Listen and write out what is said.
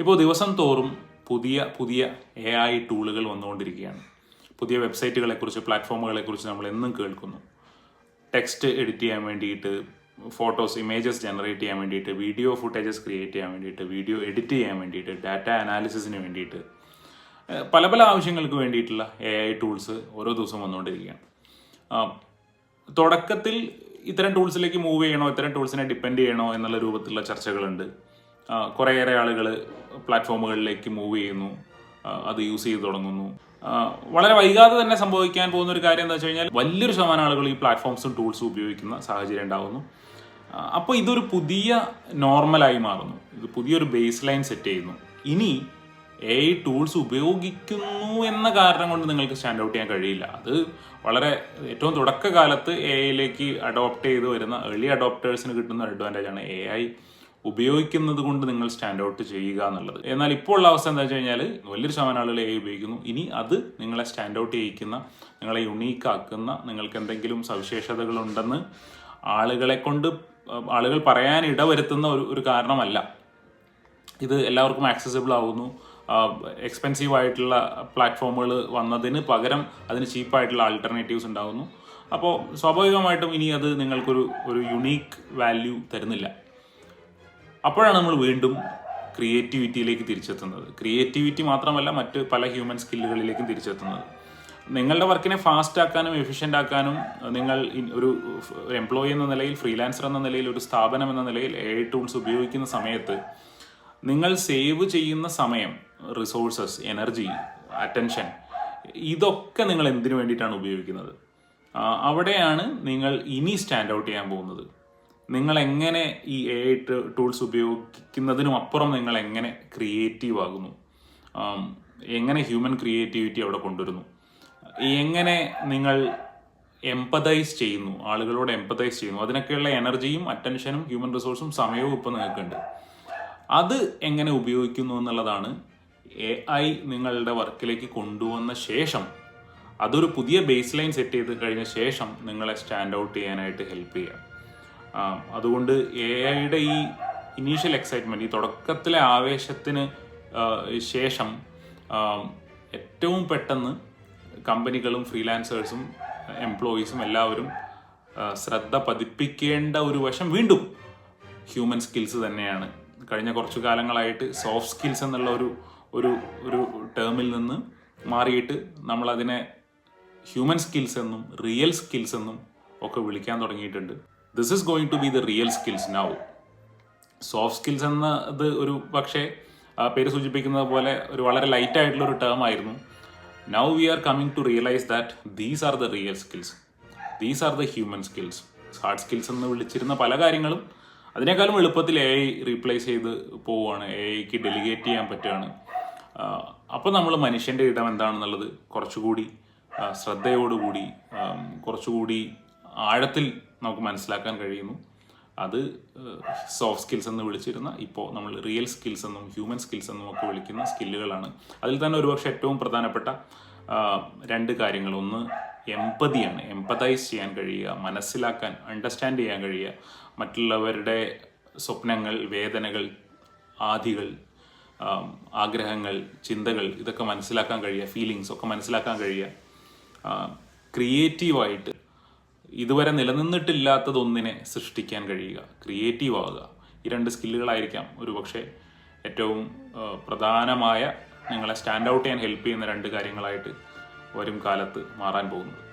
ഇപ്പോൾ ദിവസം തോറും പുതിയ പുതിയ എ ഐ ടൂളുകൾ വന്നുകൊണ്ടിരിക്കുകയാണ്. പുതിയ വെബ്സൈറ്റുകളെക്കുറിച്ച് പ്ലാറ്റ്ഫോമുകളെക്കുറിച്ച് നമ്മൾ എന്നും കേൾക്കുന്നു. ടെക്സ്റ്റ് എഡിറ്റ് ചെയ്യാൻ വേണ്ടിയിട്ട് ഫോട്ടോസ് ഇമേജസ് ജനറേറ്റ് ചെയ്യാൻ വേണ്ടിയിട്ട് വീഡിയോ ഫുട്ടേജസ് ക്രിയേറ്റ് ചെയ്യാൻ വേണ്ടിയിട്ട് വീഡിയോ എഡിറ്റ് ചെയ്യാൻ വേണ്ടിയിട്ട് ഡാറ്റ അനാലിസിസിന് വേണ്ടിയിട്ട് പല പല ആവശ്യങ്ങൾക്ക് വേണ്ടിയിട്ടുള്ള എ ഐ ടൂൾസ് ഓരോ ദിവസം വന്നുകൊണ്ടിരിക്കുകയാണ്. തുടക്കത്തിൽ ഇത്തരം ടൂൾസിലേക്ക് മൂവ് ചെയ്യണോ ഇത്തരം ടൂൾസിനെ ഡിപ്പെൻഡ് ചെയ്യണോ എന്നുള്ള രൂപത്തിലുള്ള ചർച്ചകളുണ്ട്. കുറേയേറെ ആളുകൾ പ്ലാറ്റ്ഫോമുകളിലേക്ക് മൂവ് ചെയ്യുന്നു. അത് യൂസ് ചെയ്ത് തുടങ്ങുന്നു. വളരെ വൈകാതെ തന്നെ സംഭവിക്കാൻ പോകുന്ന ഒരു കാര്യം എന്താ വെച്ച് കഴിഞ്ഞാൽ വലിയൊരു ശതമാനം ആളുകൾ ഈ പ്ലാറ്റ്ഫോംസും ടൂൾസും ഉപയോഗിക്കുന്ന സാഹചര്യം ഉണ്ടാകുന്നു അപ്പോൾ ഇതൊരു പുതിയ നോർമലായി മാറുന്നു. ഇത് പുതിയൊരു ബേസ് ലൈൻ സെറ്റ് ചെയ്യുന്നു. ഇനി എ ഐ ടൂൾസ് ഉപയോഗിക്കുന്നു എന്ന കാരണം കൊണ്ട് നിങ്ങൾക്ക് സ്റ്റാൻഡ് ഔട്ട് ചെയ്യാൻ കഴിയില്ല. അത് വളരെ ഏറ്റവും തുടക്കകാലത്ത് എ ഐയിലേക്ക് അഡോപ്റ്റ് ചെയ്ത് വരുന്ന ഏർലി അഡോപ്റ്റേഴ്സിന് കിട്ടുന്ന അഡ്വാന്റേജ് ആണ് എ ഐ ഉപയോഗിക്കുന്നത് കൊണ്ട് നിങ്ങൾ സ്റ്റാൻഡ് ഔട്ട് ചെയ്യുക എന്നുള്ളത്. എന്നാൽ ഇപ്പോൾ ഉള്ള അവസ്ഥ എന്താ വെച്ച് കഴിഞ്ഞാൽ വലിയൊരു ശതമാനം ആളുകൾ എ ഉപയോഗിക്കുന്നു. ഇനി അത് നിങ്ങളെ സ്റ്റാൻഡ് ഔട്ട് ചെയ്യിക്കുന്ന നിങ്ങളെ യുണീക്ക് ആക്കുന്ന നിങ്ങൾക്ക് എന്തെങ്കിലും സവിശേഷതകളുണ്ടെന്ന് ആളുകളെ കൊണ്ട് ആളുകൾ പറയാൻ ഇടവരുത്തുന്ന ഒരു ഒരു കാരണമല്ല. ഇത് എല്ലാവർക്കും ആക്സസിബിൾ ആവുന്നു. എക്സ്പെൻസീവ് ആയിട്ടുള്ള പ്ലാറ്റ്ഫോമുകൾ വന്നതിന് പകരം അതിന് ചീപ്പായിട്ടുള്ള ആൾട്ടർനേറ്റീവ്സ് ഉണ്ടാകുന്നു അപ്പോൾ സ്വാഭാവികമായിട്ടും ഇനി അത് നിങ്ങൾക്കൊരു ഒരു യുണീക്ക് വാല്യൂ തരുന്നില്ല. അപ്പോഴാണ് നമ്മൾ വീണ്ടും ക്രിയേറ്റിവിറ്റിയിലേക്ക് തിരിച്ചെത്തുന്നത്. ക്രിയേറ്റിവിറ്റി മാത്രമല്ല മറ്റ് പല ഹ്യൂമൻ സ്കില്ലുകളിലേക്കും തിരിച്ചെത്തുന്നത്. നിങ്ങളുടെ വർക്കിനെ ഫാസ്റ്റ് ആക്കാനും എഫിഷ്യന്റ് ആക്കാനും നിങ്ങൾ ഒരു എംപ്ലോയി എന്ന നിലയിൽ ഫ്രീലാൻസർ എന്ന നിലയിൽ ഒരു സ്ഥാപനം എന്ന നിലയിൽ എ ടൂൾസ് ഉപയോഗിക്കുന്ന സമയത്ത് നിങ്ങൾ സേവ് ചെയ്യുന്ന സമയം റിസോഴ്സസ് എനർജി അറ്റൻഷൻ ഇതൊക്കെ നിങ്ങൾ എന്തിനു വേണ്ടിയിട്ടാണ് ഉപയോഗിക്കുന്നത്? അവിടെയാണ് നിങ്ങൾ ഇനി സ്റ്റാൻഡ് ഔട്ട് ചെയ്യാൻ പോകുന്നത്. നിങ്ങൾ എങ്ങനെ ഈ എ ടൂൾസ് ഉപയോഗിക്കുന്നതിനും അപ്പുറം നിങ്ങൾ എങ്ങനെ ക്രിയേറ്റീവ് ആകുന്നു എങ്ങനെ ഹ്യൂമൻ ക്രിയേറ്റിവിറ്റി അവിടെ കൊണ്ടുവരുന്നു? എങ്ങനെ നിങ്ങൾ എംപതൈസ് ചെയ്യുന്നു? ആളുകളോട് എംപതൈസ് ചെയ്യുന്നു? അതിനൊക്കെയുള്ള എനർജിയും അറ്റൻഷനും ഹ്യൂമൻ റിസോഴ്സും സമയവും ഇപ്പോൾ നിങ്ങൾക്കുണ്ട്. അത് എങ്ങനെ ഉപയോഗിക്കുന്നു എന്നുള്ളതാണ് എ ഐ നിങ്ങളുടെ വർക്കിലേക്ക് കൊണ്ടുവന്ന ശേഷം അതൊരു പുതിയ ബേസ് ലൈൻ സെറ്റ് ചെയ്ത് കഴിഞ്ഞ ശേഷം നിങ്ങളെ സ്റ്റാൻഡ് ഔട്ട് ചെയ്യാനായിട്ട് ഹെൽപ്പ് ചെയ്യുക. അതുകൊണ്ട് എ ഐയുടെ ഈ ഇനീഷ്യൽ എക്സൈറ്റ്മെന്റ് ഈ തുടക്കത്തിലെ ആവേശത്തിന് ശേഷം ഏറ്റവും പെട്ടെന്ന് കമ്പനികളും ഫ്രീലാൻസേഴ്സും എംപ്ലോയീസും എല്ലാവരും ശ്രദ്ധ പതിപ്പിക്കേണ്ട ഒരു വശം വീണ്ടും ഹ്യൂമൻ സ്കിൽസ് തന്നെയാണ്. കഴിഞ്ഞ കുറച്ചു കാലങ്ങളായിട്ട് സോഫ്റ്റ് സ്കിൽസ് എന്നുള്ള ഒരു ഒരു ഒരു ടേമിൽ നിന്ന് മാറിയിട്ട് നമ്മളതിനെ ഹ്യൂമൻ സ്കിൽസ് എന്നും റിയൽ സ്കിൽസ് എന്നും ഒക്കെ വിളിക്കാൻ തുടങ്ങിയിട്ടുണ്ട്. This is going to be the real skills now soft skills എന്നത് ഒരു പക്ഷേ പേര് സൂചിപ്പിക്കുന്നത് പോലെ ഒരു വളരെ ലൈറ്റ് ആയിട്ടുള്ള ഒരു ടേം ആയിരുന്നു. Now we are coming to realize that these are the real skills these are the human skills hard skills എന്ന് വിളിച്ചിരുന്ന പല കാര്യങ്ങളും അതിനേക്കാളും എളുപ്പത്തിൽ എ ഐ റീപ്ലേസ് ചെയ്ത് പോവുകയാണ്. എ ഐക്ക് ഡെലിഗേറ്റ് ചെയ്യാൻ പറ്റുകയാണ്. അപ്പോൾ നമ്മൾ മനുഷ്യന്റെ ഇടം എന്താണെന്നുള്ളത് കുറച്ചുകൂടി ശ്രദ്ധയോടുകൂടി കുറച്ചുകൂടി ആഴത്തിൽ നമുക്ക് മനസ്സിലാക്കാൻ കഴിയുന്നു. അത് സോഫ്റ്റ് സ്കിൽസ് എന്ന് വിളിച്ചിരുന്ന ഇപ്പോൾ നമ്മൾ റിയൽ സ്കിൽസ് എന്നും ഹ്യൂമൻ സ്കിൽസ് എന്നും ഒക്കെ വിളിക്കുന്ന സ്കില്ലുകളാണ് അതിൽ തന്നെ ഒരുപക്ഷെ ഏറ്റവും പ്രധാനപ്പെട്ട രണ്ട് കാര്യങ്ങൾ. ഒന്ന് എമ്പതിയാണ് എമ്പതൈസ് ചെയ്യാൻ കഴിയുക മനസ്സിലാക്കാൻ അണ്ടർസ്റ്റാൻഡ് ചെയ്യാൻ കഴിയുക. മറ്റുള്ളവരുടെ സ്വപ്നങ്ങൾ വേദനകൾ ആധികൾ ആഗ്രഹങ്ങൾ ചിന്തകൾ ഇതൊക്കെ മനസ്സിലാക്കാൻ കഴിയുക ഫീലിങ്സ് ഒക്കെ മനസ്സിലാക്കാൻ കഴിയുക. ക്രിയേറ്റീവായിട്ട് ഇതുവരെ നിലനിന്നിട്ടില്ലാത്തതൊന്നിനെ സൃഷ്ടിക്കാൻ കഴിയുക ക്രിയേറ്റീവ് ആവുക. ഈ രണ്ട് സ്കില്ലുകളായിരിക്കാം ഒരു പക്ഷേ ഏറ്റവും പ്രധാനമായ നിങ്ങളെ സ്റ്റാൻഡ് ഔട്ട് ചെയ്യാൻ ഹെൽപ്പ് ചെയ്യുന്ന രണ്ട് കാര്യങ്ങളായിട്ട് വരും കാലത്ത് മാറാൻ പോകുന്നത്.